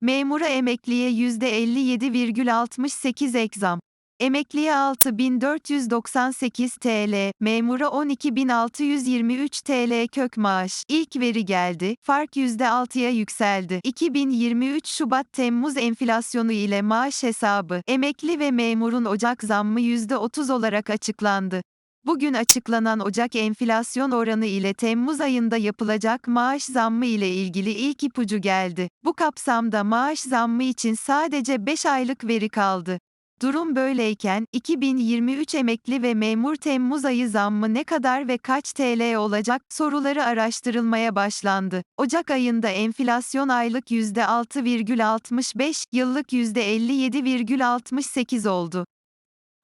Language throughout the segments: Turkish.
Memura emekliye %57,68 ek zam. Emekliye 6498 TL, memura 12623 TL kök maaş. İlk veri geldi, fark %6'ya yükseldi. 2023 Şubat-Temmuz enflasyonu ile maaş hesabı, emekli ve memurun Ocak zammı %30 olarak açıklandı. Bugün açıklanan Ocak enflasyon oranı ile Temmuz ayında yapılacak maaş zammı ile ilgili ilk ipucu geldi. Bu kapsamda maaş zammı için sadece 5 aylık veri kaldı. Durum böyleyken, 2023 emekli ve memur Temmuz ayı zammı ne kadar ve kaç TL olacak soruları araştırılmaya başlandı. Ocak ayında enflasyon aylık %6,65, yıllık %57,68 oldu.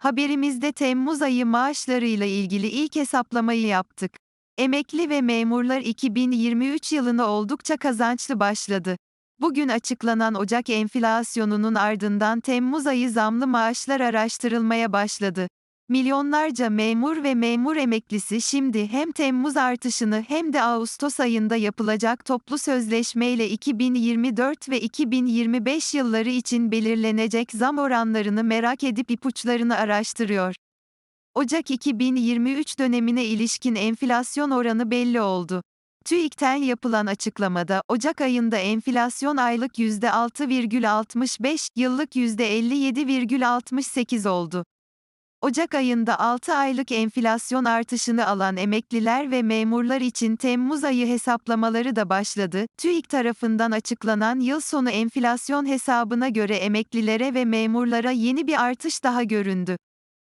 Haberimizde Temmuz ayı maaşlarıyla ilgili ilk hesaplamayı yaptık. Emekli ve memurlar 2023 yılına oldukça kazançlı başladı. Bugün açıklanan Ocak enflasyonunun ardından Temmuz ayı zamlı maaşlar araştırılmaya başladı. Milyonlarca memur ve memur emeklisi şimdi hem Temmuz artışını hem de Ağustos ayında yapılacak toplu sözleşmeyle 2024 ve 2025 yılları için belirlenecek zam oranlarını merak edip ipuçlarını araştırıyor. Ocak 2023 dönemine ilişkin enflasyon oranı belli oldu. TÜİK'ten yapılan açıklamada, Ocak ayında enflasyon aylık %6,65, yıllık %57,68 oldu. Ocak ayında 6 aylık enflasyon artışını alan emekliler ve memurlar için Temmuz ayı hesaplamaları da başladı. TÜİK tarafından açıklanan yıl sonu enflasyon hesabına göre emeklilere ve memurlara yeni bir artış daha göründü.